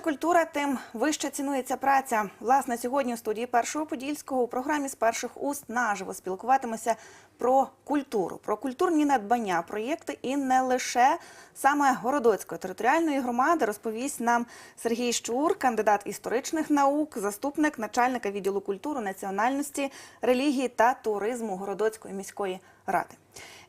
більше культура, тим вище цінується праця. Власне, сьогодні у студії першого подільського у програмі з перших уст наживо спілкуватимося про культуру, про культурні надбання, проєкти і не лише саме Городоцької територіальної громади розповість нам Сергій Щур, кандидат історичних наук, заступник начальника відділу культури, національності, релігії та туризму Городоцької міської ради.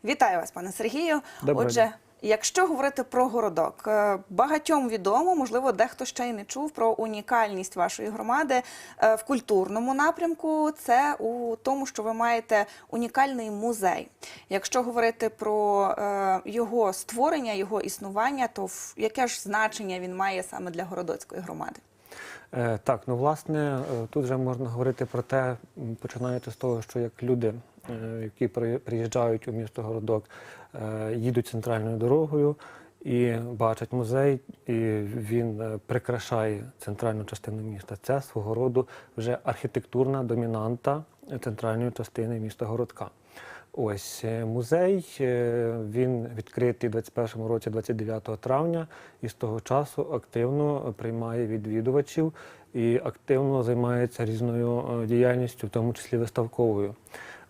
Вітаю вас, пане Сергію. Доброго Отже. Якщо говорити про городок, е, багатьом відомо, можливо, дехто ще й не чув про унікальність вашої громади е, в культурному напрямку. Це у тому, що ви маєте унікальний музей. Якщо говорити про е, його створення, його існування, то яке ж значення він має саме для городоцької громади? Так, ну власне, тут вже можна говорити про те, починаючи з того, що як люди, які приїжджають у місто Городок, е, їдуть центральною дорогою і бачать музей, і він е, прикрашає центральну частину міста. Це свого роду вже архітектурна домінанта центральної частини міста Городка. Ось е, музей. е, Він відкритий у 21 році, 29 травня, і з того часу активно приймає відвідувачів і активно займається різною е, діяльністю, в тому числі виставковою.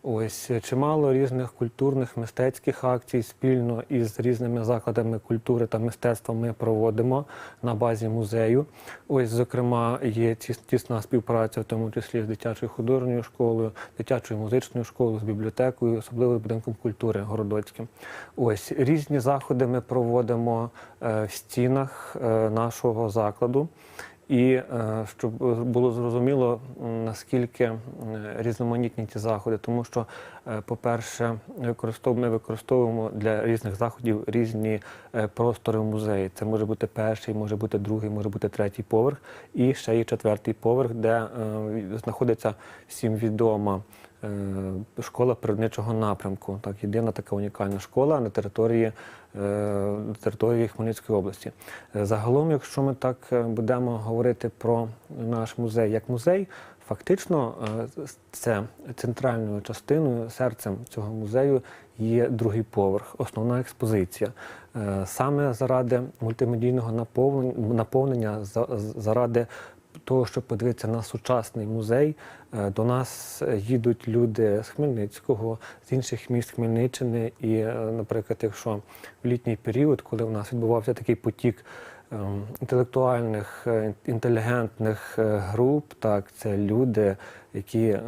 Ось е, чимало різних культурних мистецьких акцій спільно із різними закладами культури та мистецтва ми проводимо на базі музею. Ось, зокрема, є тісна співпраця, в тому числі з дитячою художньою школою, дитячою музичною школою, з бібліотекою, особливо з будинком культури Городоцьким. Ось різні заходи ми проводимо е, в стінах е, нашого закладу. І е, щоб було зрозуміло, наскільки різноманітні ці заходи, тому що, е, по-перше, ми використовуємо для різних заходів різні е, простори в музеї. Це може бути перший, може бути другий, може бути третій поверх, і ще є четвертий поверх, де знаходиться всім відома школа природничого напрямку. Так, єдина така унікальна школа на території, е, на території Хмельницької області. Е, Загалом, якщо ми так е, будемо говорити про наш музей як музей, фактично е, це центральною частиною, серцем цього музею є другий поверх, основна експозиція. Е, Саме заради мультимедійного наповнення заради того, щоб подивитися на сучасний музей, е, до нас їдуть люди з Хмельницького, з інших міст Хмельниччини. І, е, наприклад, якщо в літній період, коли в нас відбувався такий потік ем, інтелектуальних, е, інтелігентних груп, так, це люди, які е,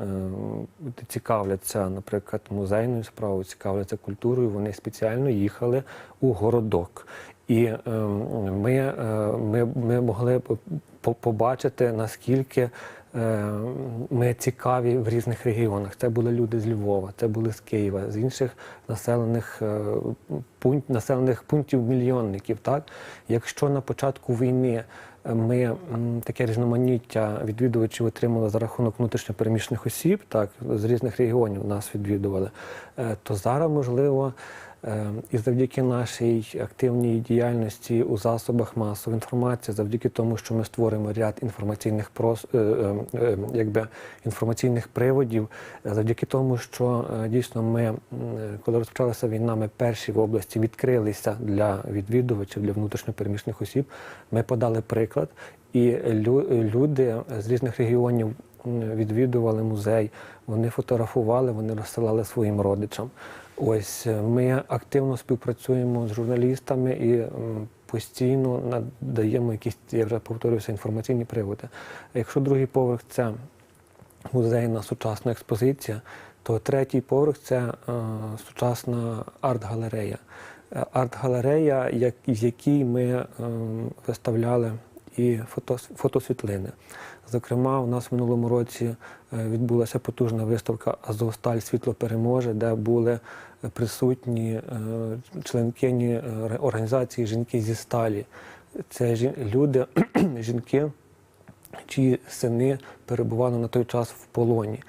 цікавляться, наприклад, музейною справою, цікавляться культурою, вони спеціально їхали у городок. І е, ми, е, ми, ми могли побачити, наскільки е, ми цікаві в різних регіонах. Це були люди з Львова, це були з Києва, з інших населених, е, пункт, населених пунктів мільйонників. Так? Якщо на початку війни е, ми таке різноманіття відвідувачів отримали за рахунок внутрішньопереміщених осіб, так, з різних регіонів нас відвідували, то зараз можливо. Е, І завдяки нашій активній діяльності у засобах масової інформації, завдяки тому, що ми створюємо ряд інформаційних прос, е, е, е, якби інформаційних приводів, завдяки тому, що е, дійсно ми, коли розпочалася війна, ми перші в області відкрилися для відвідувачів, для внутрішньопереміщених осіб. Ми подали приклад, і лю- люди з різних регіонів відвідували музей, вони фотографували, вони розсилали своїм родичам. Ось е, ми активно співпрацюємо з журналістами і постійно надаємо якісь, я вже повторюся, інформаційні приводи. Якщо другий поверх це музейна сучасна експозиція, то третій поверх це е, сучасна арт-галерея. Е, Арт-галерея, з якій ми е, виставляли і фото, фотосвітлини. Зокрема, у нас в минулому році е, відбулася потужна виставка Азовсталь світло переможе, де були присутні е, членкині е, організації Жінки зі сталі. Це люди, жінки, чиї сини перебували на той час в полоні.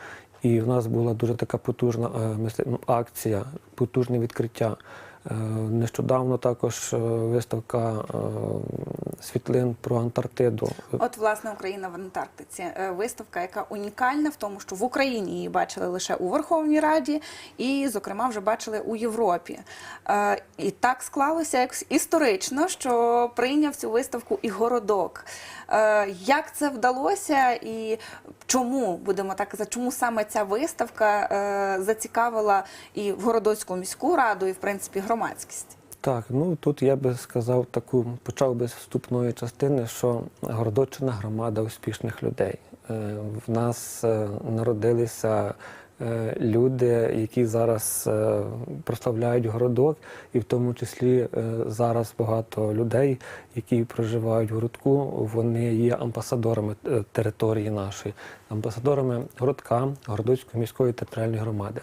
І в нас була дуже така потужна ну, акція, потужне відкриття Нещодавно також е, виставка е, світлин про Антарктиду. От, власне, Україна в Антарктиці. Е, Виставка, яка унікальна в тому, що в Україні її бачили лише у Верховній Раді, і, зокрема, вже бачили у Європі. Е, І так склалося якось історично, що прийняв цю виставку і городок. Е, Як це вдалося, і чому будемо так казати, чому саме ця виставка е, зацікавила і в Городоцьку міську раду, і в принципі громадськість? Так, ну тут я би сказав таку, почав би з вступної частини, що Городочина громада успішних людей. Е, В нас е, народилися е, люди, які зараз прославляють городок, і в тому числі зараз багато людей, які проживають в городку, вони є амбасадорами території нашої, амбасадорами городка, Городоцької міської територіальної громади.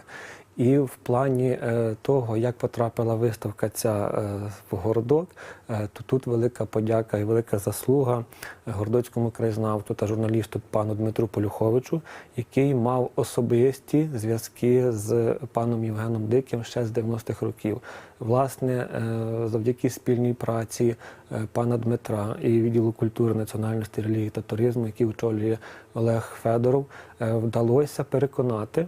І в плані е, того, як потрапила виставка ця е, в городок, е, то тут велика подяка і велика заслуга городоцькому краєзнавцю та журналісту пану Дмитру Полюховичу, який мав особисті зв'язки з паном Євгеном Диким ще з 90-х років. Власне, завдяки спільній праці пана Дмитра і відділу культури, національності, релігії та туризму, який очолює Олег Федоров, вдалося переконати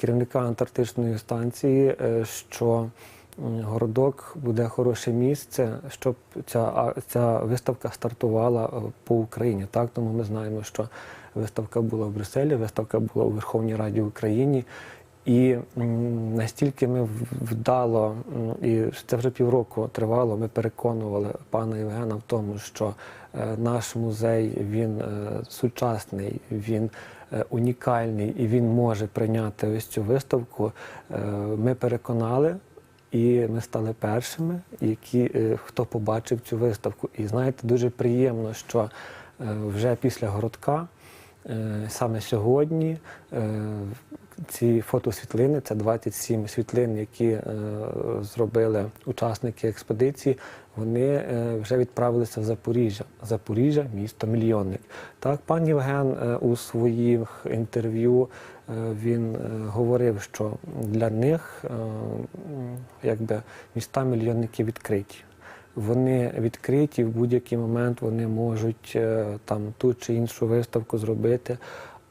керівника антарктичної станції, е, що городок буде хороше місце, щоб ця, ця виставка стартувала е, по Україні. Так, тому ми знаємо, що виставка була в Брюсселі, виставка була у Верховній Раді України. І настільки ми вдало, і це вже півроку тривало, ми переконували пана Євгена в тому, що е, наш музей він е, сучасний, він е, унікальний і він може прийняти ось цю виставку. Е, Ми переконали. І ми стали першими, які, е, хто побачив цю виставку. І знаєте, дуже приємно, що е, вже після городка, е, саме сьогодні, е, ці фотосвітлини, це 27 світлин, які е, зробили учасники експедиції, вони е, вже відправилися в Запоріжжя. Запоріжжя місто мільйонник. Так, пан Євген е, у своїх інтерв'ю він говорив, що для них якби міста мільйонники відкриті. Вони відкриті в будь-який момент вони можуть там ту чи іншу виставку зробити.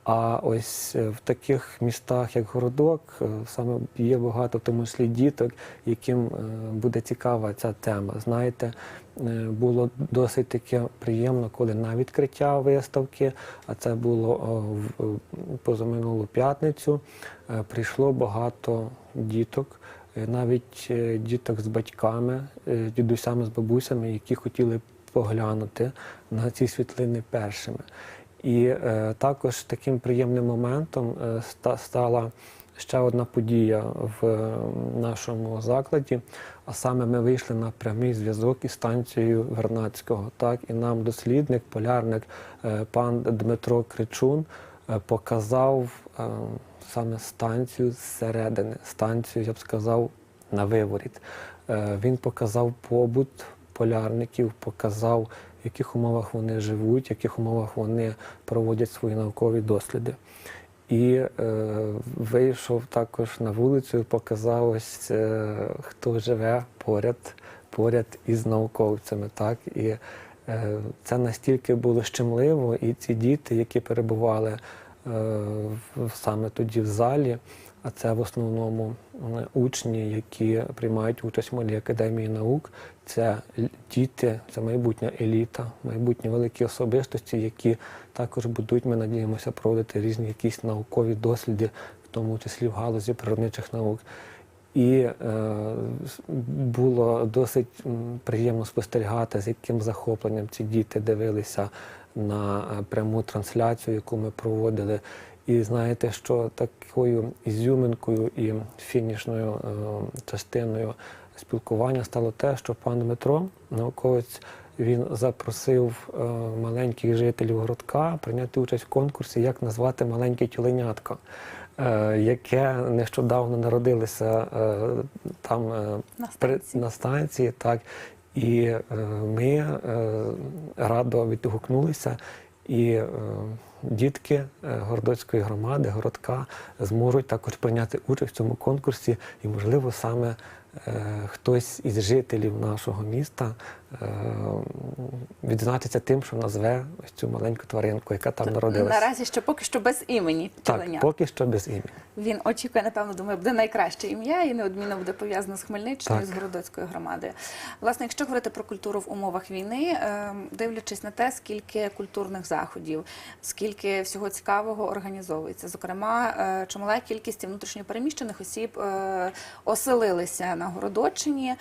А ось е, в таких містах, як Городок, е, саме є багато в тому числі діток, яким е, буде цікава ця тема. Знаєте, було досить таке приємно, коли на відкриття виставки, а це було позаминулу п'ятницю, прийшло багато діток навіть діток з батьками, дідусями з бабусями, які хотіли поглянути на ці світлини першими. І е, також таким приємним моментом е, ста- стала ще одна подія в е, нашому закладі. А саме ми вийшли на прямий зв'язок із станцією Вернадського. Так, і нам дослідник, полярник е, пан Дмитро Кричун е, показав е, саме станцію зсередини, станцію, я б сказав, на виворіт. Е, Він показав побут полярників, показав, в яких умовах вони живуть, в яких умовах вони проводять свої наукові досліди. І е, вийшов також на вулицю, і показав е, хто живе поряд, поряд із науковцями. Так? І е, це настільки було щемливо, і ці діти, які перебували е, саме тоді в залі, а це в основному учні, які приймають участь в Малій академії наук. Це діти, це майбутня еліта, майбутні великі особистості, які також будуть, ми надіємося, проводити різні якісь наукові досліди, в тому числі в галузі природничих наук. І е, було досить приємно спостерігати, з яким захопленням ці діти дивилися на е, пряму трансляцію, яку ми проводили. І знаєте, що такою ізюминкою і фінішною е, частиною спілкування стало те, що пан Дмитро, науковець, він запросив е, маленьких жителів городка прийняти участь в конкурсі, як назвати маленьке тюленятко, е, яке нещодавно народилося там На станції. на станції. Так. І ми радо відгукнулися, і дітки е, Городоцької громади, городка зможуть також прийняти участь в цьому конкурсі. І, можливо, саме е, хтось із жителів нашого міста відзначиться тим, що назве ось цю маленьку тваринку, яка там народилася. Наразі ще поки що без імені. Так, поки що без імені. Він очікує, напевно, думаю, буде найкраще ім'я і неодмінно буде пов'язано з Хмельниччиною, з Городоцькою громадою. Власне, якщо говорити про культуру в умовах війни, ем, дивлячись на те, скільки культурних заходів, скільки всього цікавого організовується. Зокрема, е, чимала кількість внутрішньопереміщених осіб е, оселилися на Городоччині.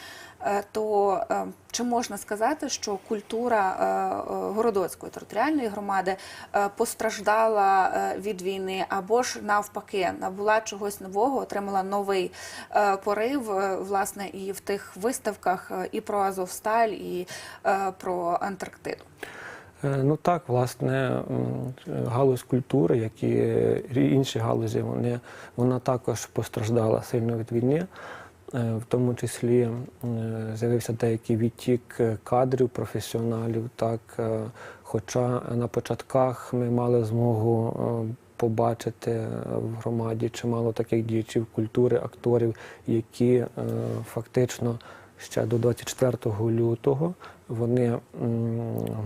Е, То е, чи можна сказати, що культура е, е, Городоцької територіальної громади е, постраждала від війни, або ж навпаки набула чогось нового, отримала новий порив, власне, і в тих виставках і про Азовсталь, і про Антарктиду. Ну так, власне, галузь культури, як і інші галузі, вони, вона також постраждала сильно від війни. Е, В тому числі з'явився деякий відтік е, кадрів, професіоналів. Так, е, хоча на початках ми мали змогу е, побачити е, в громаді чимало таких діячів культури, акторів, які е, фактично ще до 24 лютого вони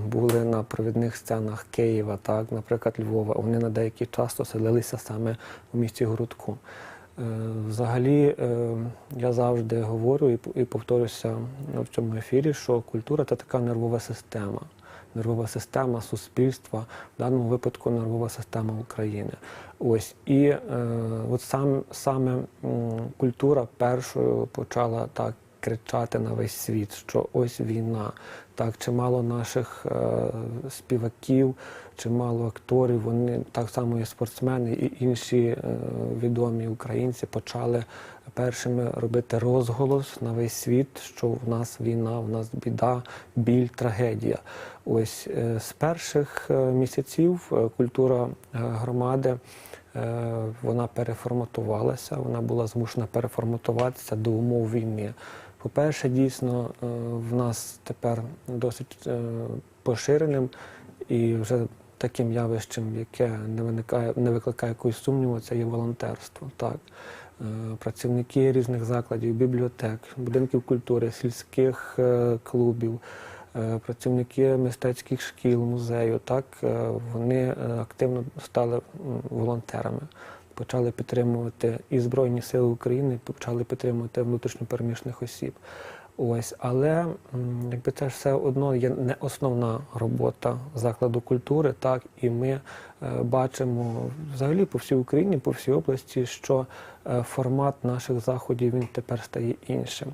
були на провідних сценах Києва, так, наприклад, Львова. Вони на деякий час оселилися саме у місті Городку. Е, Взагалі, е, я завжди говорю і повторюся в цьому ефірі, що культура це така нервова система. Нервова система суспільства, в даному випадку нервова система України. Ось і е, от сам саме культура першою почала так кричати на весь світ, що ось війна. Так, чимало наших е, співаків, чимало акторів, вони так само і спортсмени, і інші е, відомі українці почали першими робити розголос на весь світ, що в нас війна, в нас біда, біль, трагедія. Ось е, з перших е, місяців е, культура е, громади. Вона переформатувалася, вона була змушена переформатуватися до умов війни. По-перше, дійсно, е, в нас тепер досить е, поширеним і вже таким явищем, яке не виникає, не викликає якогось сумніву, це є волонтерство. Так. Е, Працівники різних закладів, бібліотек, будинків культури, сільських клубів, працівники мистецьких шкіл, музею, так, вони активно стали волонтерами почали підтримувати і Збройні Сили України, почали підтримувати внутрішньопереміщених осіб. Ось, але якби це все одно є не основна робота закладу культури, так і ми е, бачимо взагалі по всій Україні, по всій області, що формат наших заходів він тепер стає іншим.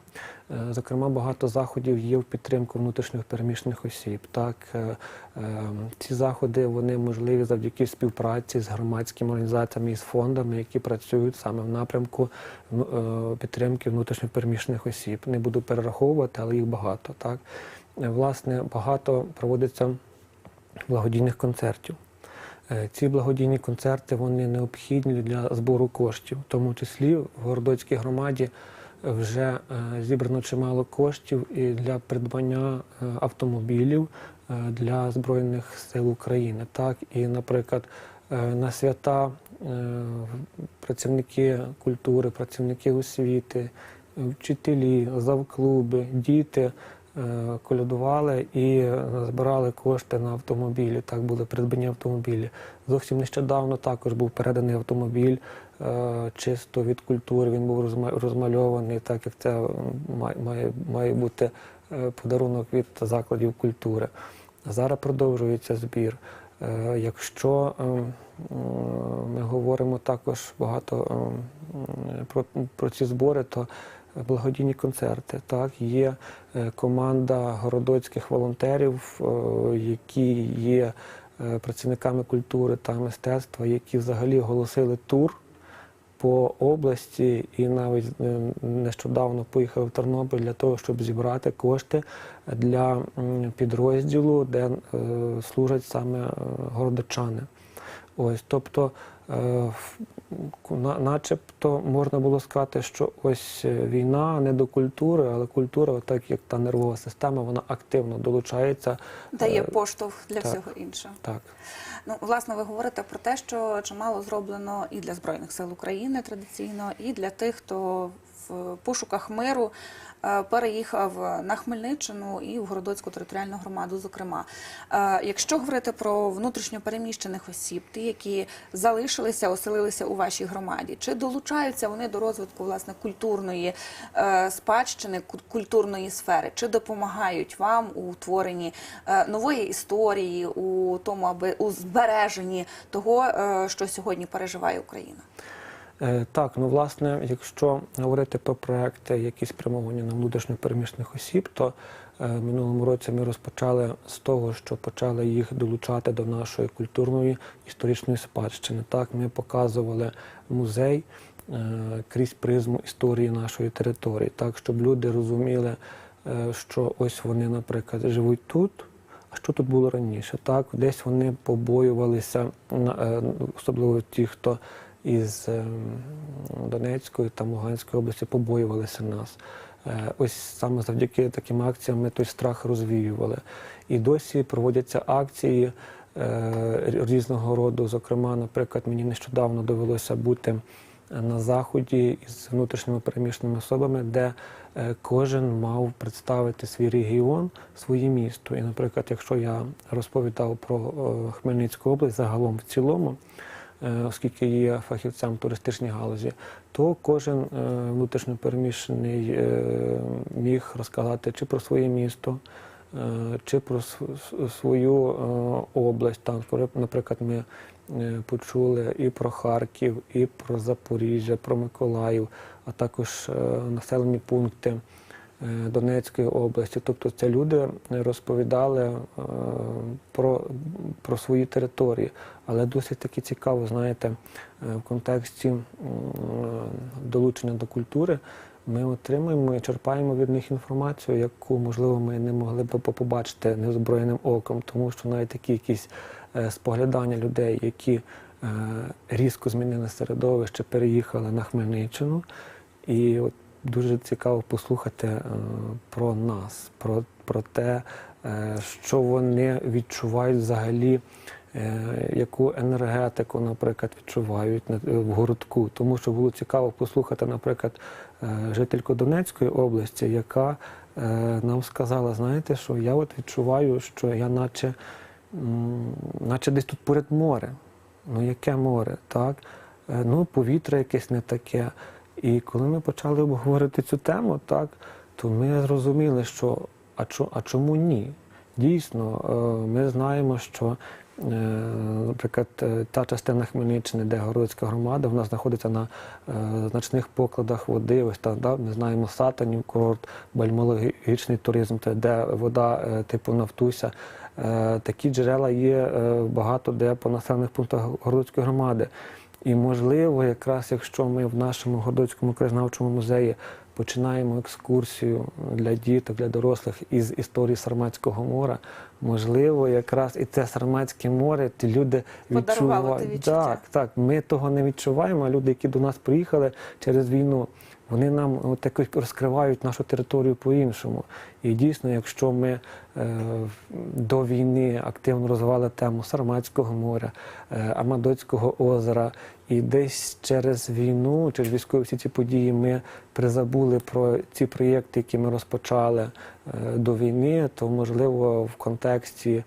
Е, Зокрема, багато заходів є в підтримку внутрішніх переміщених осіб. Так, е, е, ці заходи вони можливі завдяки співпраці з громадськими організаціями і з фондами, які працюють саме в напрямку ну, е, підтримки внутрішньо переміщених осіб. Не буду перераховувати, але їх багато. Так, Е, власне, багато проводиться благодійних концертів. Е, Ці благодійні концерти вони необхідні для збору коштів, в тому числі в Городоцькій громаді вже е, зібрано чимало коштів і для придбання е, автомобілів е, для Збройних сил України. Так, і, наприклад, е, на свята е, працівники культури, працівники освіти, е, вчителі, завклуби, діти е, колядували і е, збирали кошти на автомобілі. Так були придбані автомобілі. Зовсім нещодавно також був переданий автомобіль е, чисто від культури. Він був розмальований, так як це має, має, бути е, подарунок від закладів культури. Зараз продовжується збір. Е, Якщо е, ми говоримо також багато е, про, про ці збори, то благодійні концерти. Так, є е, команда городоцьких волонтерів, е, які є е, працівниками культури та мистецтва, які взагалі оголосили тур по області і навіть нещодавно поїхав в Тернопіль для того, щоб зібрати кошти для підрозділу, де служать саме городочани. Ось, тобто, начебто можна було сказати, що ось е, війна не до культури, але культура, так як та нервова система, вона активно долучається. Дає Е, поштовх для так. всього іншого. Так. Ну, власне, ви говорите про те, що чимало зроблено і для Збройних сил України традиційно, і для тих, хто в пошуках миру е, переїхав на Хмельниччину і в Городоцьку територіальну громаду. Зокрема, Е, якщо говорити про внутрішньо переміщених осіб, ті, які залишилися, оселилися у вашій громаді, чи долучаються вони до розвитку власне культурної е, спадщини, культурної сфери, чи допомагають вам у творенні е, нової історії, у тому, аби у збереженні того, що сьогодні переживає Україна? Е, Так, ну власне, якщо говорити про проекти, які спрямовані на внутрішньо переміщених осіб, то е, минулому році ми розпочали з того, що почали їх долучати до нашої культурної історичної спадщини. Так, ми показували музей е, крізь призму історії нашої території, так щоб люди розуміли, що ось вони, наприклад, живуть тут. А що тут було раніше? Так, десь вони побоювалися, особливо ті, хто із е, Донецької та Луганської області побоювалися нас. Е, Ось саме завдяки таким акціям ми той страх розвіювали. І досі проводяться акції е, різного роду. Зокрема, наприклад, мені нещодавно довелося бути на заході із внутрішніми переміщеними особами, де е, кожен мав представити свій регіон, своє місто. І, наприклад, якщо я розповідав про Хмельницьку область загалом в цілому, оскільки є фахівцем в туристичній галузі, то кожен е, внутрішньо переміщений е, міг розказати чи про своє місто, е, чи про свою е, область. Коли, наприклад, ми е, почули і про Харків, і про Запоріжжя, про Миколаїв, а також е, населені пункти е, Донецької області. Тобто це люди розповідали е, про, про свої території. Але досить таки цікаво, знаєте, е, в контексті долучення до культури ми отримуємо і черпаємо від них інформацію, яку, можливо, ми не могли б побачити неозброєним оком, тому що навіть такі якісь е, споглядання людей, які е, різко змінили середовище, переїхали на Хмельниччину. І от дуже цікаво послухати е, про нас, про, про те, е, що вони відчувають взагалі, е, яку енергетику, наприклад, відчувають в городку. Тому що було цікаво послухати, наприклад, жительку Донецької області, яка нам сказала, знаєте, що я от відчуваю, що я наче, наче десь тут поряд море. Ну яке море, так? Ну, повітря якесь не таке. І коли ми почали обговорити цю тему, так, то ми зрозуміли, що а, чо- а чому ні? Дійсно, е, ми знаємо, що, е, наприклад, е, та частина Хмельниччини, де Городська громада, вона знаходиться на значних покладах води. Ось там, да, ми знаємо Сатанів, курорт, бальмологічний туризм, де вода типу Нафтуся. Такі джерела є багато де по населених пунктах Городської громади. І можливо, якраз якщо ми в нашому Городоцькому краєзнавчому музеї починаємо екскурсію для діток, для дорослих із історії Сарматського моря, можливо, якраз і це Сарматське море, ті люди відчувають. Так, так, ми того не відчуваємо. А люди, які до нас приїхали через війну, вони нам от розкривають нашу територію по-іншому. І дійсно, якщо ми е, до війни активно розвивали тему Сарматського моря, е, Амадоцького озера, і десь через війну, через військові всі ці події, ми призабули про ці проєкти, які ми розпочали е, до війни, то можливо в контексті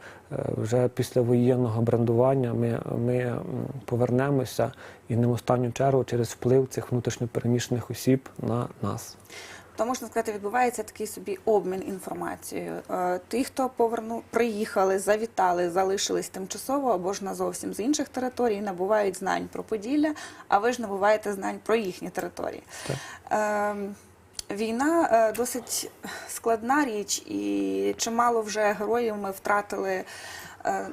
вже післявоєнного брендування ми, ми повернемося і не в останню чергу через вплив цих внутрішньопереміщених осіб на нас. То можна сказати, відбувається такий собі обмін інформацією. Е, Ті, хто поверну, приїхали, завітали, залишились тимчасово або ж на зовсім з інших територій, набувають знань про Поділля, а ви ж набуваєте знань про їхні території. Ем, Війна е, досить складна річ, і чимало вже героїв ми втратили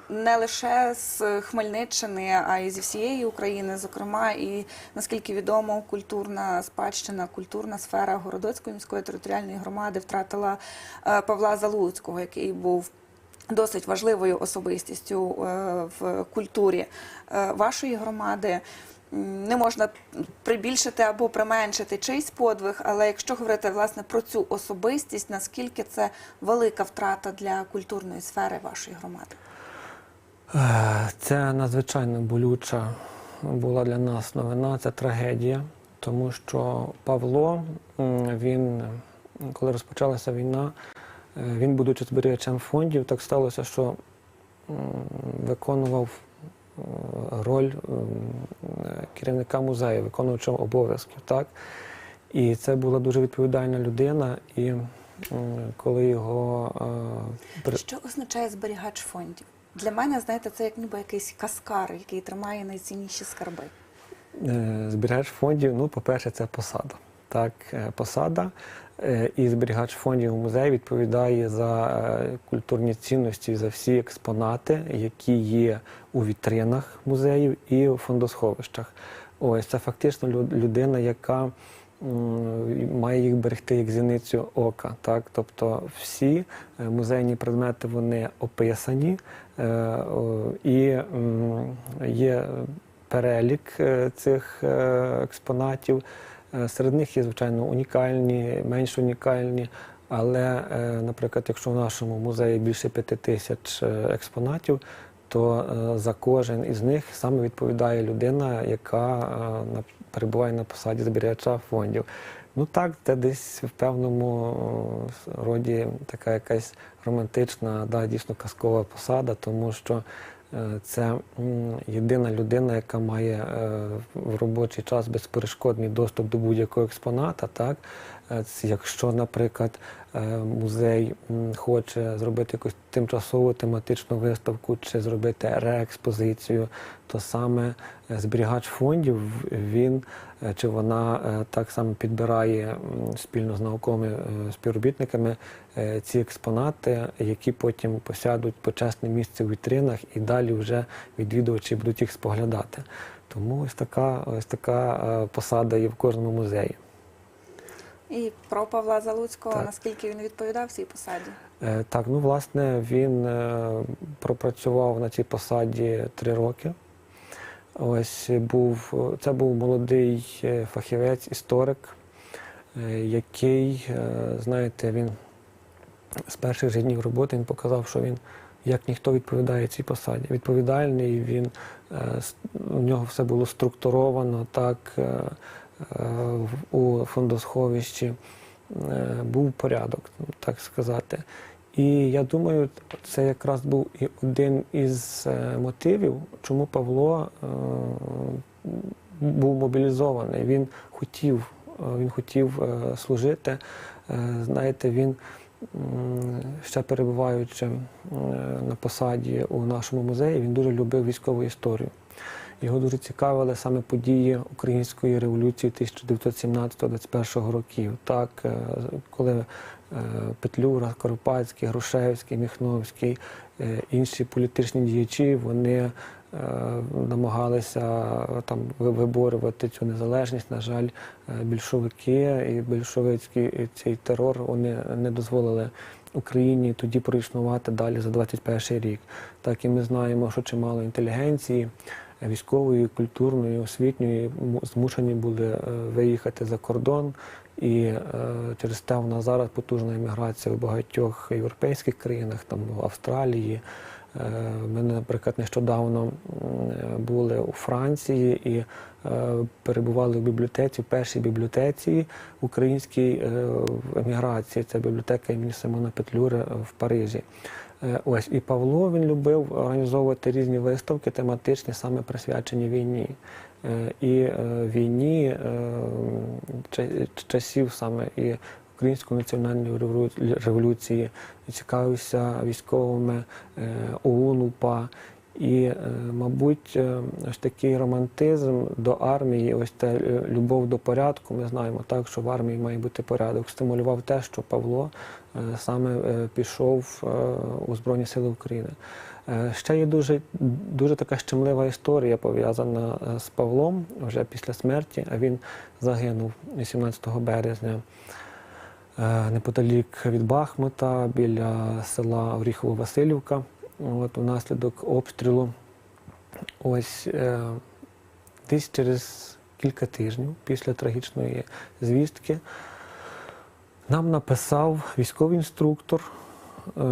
не лише з Хмельниччини, а й зі всієї України. Зокрема, і наскільки відомо, культурна спадщина, культурна сфера Городоцької міської територіальної громади втратила е, Павла Залуцького, який був. Досить важливою особистістю е, в культурі е, вашої громади. Не можна прибільшити або применшити чийсь подвиг, але якщо говорити власне про цю особистість, наскільки це велика втрата для культурної сфери вашої громади? Це надзвичайно болюча була для нас новина, це трагедія, тому що Павло, він, коли розпочалася війна, е, він, будучи зберігачем фондів, так сталося, що виконував е, роль керівника музею, виконувача обов'язків. Так? І це була дуже відповідальна людина. І коли його е, Що означає зберігач фондів? Для мене, знаєте, це як ніби якийсь каскар, який тримає найцінніші скарби. Е, Зберігач фондів, ну, по-перше, це посада. Так, е, посада. Е, І зберігач фондів у музеї відповідає за культурні цінності, за всі експонати, які є у вітринах музеїв і у фондосховищах. Ось це фактично людина, яка має їх берегти як зіницю ока. Так? Тобто всі е, музейні предмети вони описані е, і є перелік е, цих експонатів. Серед них є, звичайно, унікальні, менш унікальні. Але, наприклад, якщо в нашому музеї більше п'яти тисяч експонатів, то за кожен із них саме відповідає людина, яка перебуває на посаді зберігача фондів. Ну так, це десь в певному е, роді така якась романтична, да, дійсно казкова посада, тому що е, це єдина людина, яка має е, в робочий час безперешкодний доступ до будь-якого експоната. Так? Е, Якщо, наприклад, е, музей хоче зробити якусь тимчасову тематичну виставку чи зробити реекспозицію, то саме е, зберігач фондів він чи вона так само підбирає спільно з науковими співробітниками ці експонати, які потім посядуть почесне місце в вітринах і далі вже відвідувачі будуть їх споглядати. Тому ось така, ось така посада є в кожному музеї. І про Павла Залуцького, Так. наскільки він відповідав цій посаді? Е, Так, ну власне він е, пропрацював на цій посаді три роки. Ось був це був молодий е, фахівець, історик, який, знаєте, він з перших же днів роботи він показав, що він як ніхто відповідає цій посаді. Відповідальний, він у нього все було структуровано так у фондосховищі. Е, Був порядок, так сказати. І я думаю, це якраз був і один із е, мотивів, чому Павло е, був мобілізований. Він хотів, він хотів служити. Знаєте, він ще перебуваючи на посаді у нашому музеї, він дуже любив військову історію. Його дуже цікавили саме події української революції 1917-21 років. Так, е, коли е, Петлюра, Коропацький, Грушевський, Міхновський, е, інші політичні діячі, вони намагалися там виборювати цю незалежність. На жаль, більшовики і більшовицький цей терор вони не дозволили Україні тоді проіснувати далі за 21 рік. Так і ми знаємо, що чимало інтелігенції військової, культурної, освітньої змушені були е, виїхати за кордон. І е, через те в нас зараз потужна імміграція в багатьох європейських країнах, там в Австралії. Е, Ми, наприклад, нещодавно були у Франції і перебували в бібліотеці, в першій бібліотеці українській еміграції. Це бібліотека імені Симона Петлюри в Парижі. Е, Ось і Павло він любив організовувати різні виставки, тематичні, саме присвячені війні. Е, І е, війні часів саме і Української національної револю- революції, цікавився військовими ОУН, УПА. І, е, мабуть, е, ось такий романтизм до армії, ось та е, любов до порядку. Ми знаємо так, що в армії має бути порядок. Стимулював те, що Павло саме пішов у Збройні Сили України. Ще є дуже, дуже така щемлива історія пов'язана з Павлом вже після смерті. А він загинув 18 березня неподалік від Бахмута біля села Оріхово-Василівка. От внаслідок обстрілу. Ось е, десь через кілька тижнів після трагічної звістки нам написав військовий інструктор е,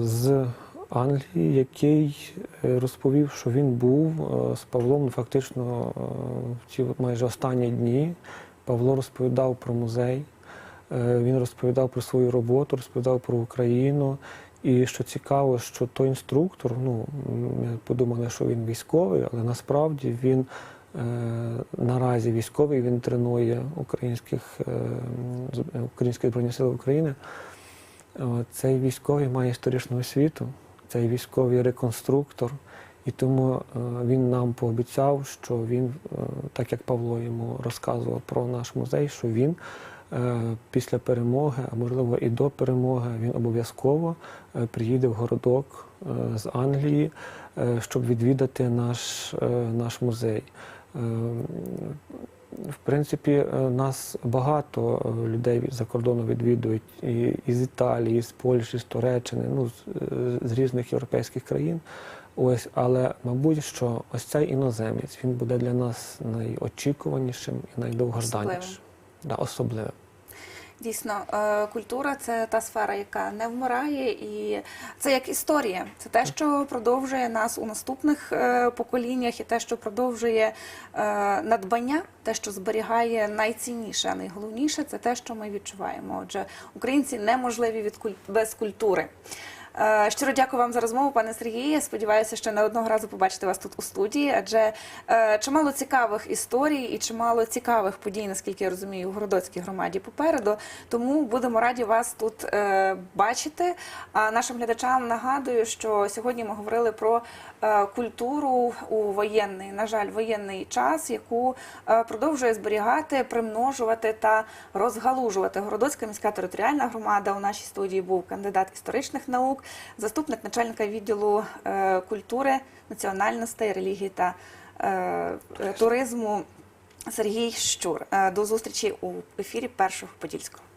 з Англії, який е, розповів, що він був е, з Павлом фактично е, в ці майже останні дні. Павло розповідав про музей, він розповідав про свою роботу, розповідав про Україну. І що цікаво, що той інструктор, ну ми подумали, що він військовий, але насправді він е, наразі військовий, він тренує українських, е, українські збройні сили України. Е, Цей військовий має історичну освіту, цей військовий реконструктор, і тому е, він нам пообіцяв, що він, е, так як Павло йому розказував про наш музей, що він після перемоги, а можливо і до перемоги, він обов'язково е, приїде в городок е, з Англії, е, щоб відвідати наш, е, наш музей. Е, В принципі, е, нас багато е, людей за кордону відвідують і із Італії, з Польщі, з Туреччини, ну з, е, з різних європейських країн. Ось, але мабуть, що ось цей іноземець він буде для нас найочікуванішим і найдовгожданішим. Особливим. Да, особливим. Дійсно, е, культура це та сфера, яка не вмирає, і це як історія. Це те, що продовжує нас у наступних е, поколіннях, і те, що продовжує е, надбання, те, що зберігає найцінніше, а найголовніше це те, що ми відчуваємо. Отже, українці неможливі від куль- без культури. Е, Щиро дякую вам за розмову, пане Сергію. Сподіваюся, що не одного разу побачити вас тут у студії, адже е, чимало цікавих історій і чимало цікавих подій, наскільки я розумію, у Городоцькій громаді попереду. Тому будемо раді вас тут е, бачити. А нашим глядачам нагадую, що сьогодні ми говорили про культуру у воєнний, на жаль, воєнний час, яку е, продовжує зберігати, примножувати та розгалужувати. Городоцька міська територіальна громада у нашій студії був кандидат історичних наук, заступник начальника відділу е, культури, національностей, релігії та е, е, туризму Сергій Щур. Е, До зустрічі у ефірі першого подільського.